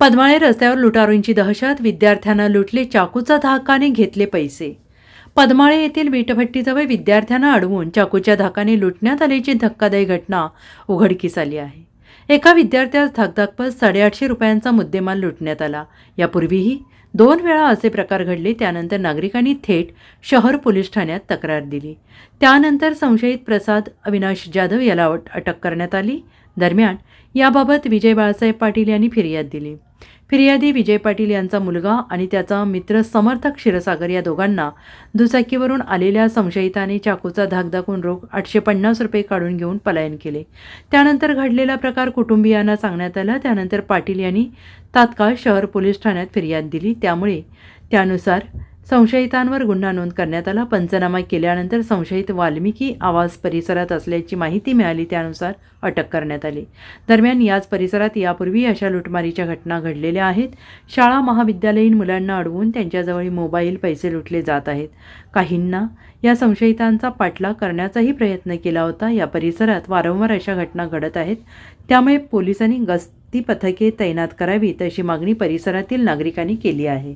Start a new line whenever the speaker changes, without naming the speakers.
पद्माळे रस्त्यावर लुटारूंची दहशत विद्यार्थ्यांना लुटले चाकूचा धाकाने घेतले पैसे. पद्माळे येथील वीटभट्टीजवळ विद्यार्थ्यांना अडवून चाकूच्या धाकाने लुटण्यात आल्याची धक्कादायी घटना उघडकीस आली आहे. एका विद्यार्थ्यास धाकधाकपत साडेआठशे रुपयांचा मुद्देमाल लुटण्यात आला. यापूर्वीही दोन वेळा असे प्रकार घडले त्यानंतर नागरिकांनी थेट शहर पोलीस ठाण्यात तक्रार दिली. त्यानंतर संशयित प्रसाद अविनाश जाधव याला अट- अटक करण्यात आली. दरम्यान याबाबत विजय बाळासाहेब पाटील यांनी फिर्याद दिली. फिर्यादी विजय पाटील यांचा मुलगा आणि त्याचा मित्र समर्थक क्षीरसागर या दोघांना दुचाकीवरून आलेल्या संशयिताने चाकूचा धाक दाखवून रोख आठशे पन्नास रुपये काढून घेऊन पलायन केले. त्यानंतर घडलेला प्रकार कुटुंबियांना सांगण्यात आला. त्यानंतर पाटील यांनी तात्काळ शहर पोलीस ठाण्यात फिर्याद दिली. त्यामुळे त्यानुसार संशयितांवर गुन्हा नोंद करण्यात आला. पंचनामा केल्यानंतर संशयित वाल्मिकी आवाज परिसरात असल्याची माहिती मिळाली. त्यानुसार अटक करण्यात आली. दरम्यान याच परिसरात यापूर्वी अशा लुटमारीच्या घटना घडलेल्या आहेत. शाळा महाविद्यालयीन मुलांना अडवून त्यांच्याजवळ मोबाईल पैसे लुटले जात आहेत. काहींना या संशयितांचा पाठलाग करण्याचाही प्रयत्न केला होता. या परिसरात वारंवार अशा घटना घडत आहेत. त्यामुळे पोलिसांनी गस्ती पथके तैनात करावीत अशी मागणी परिसरातील नागरिकांनी केली आहे.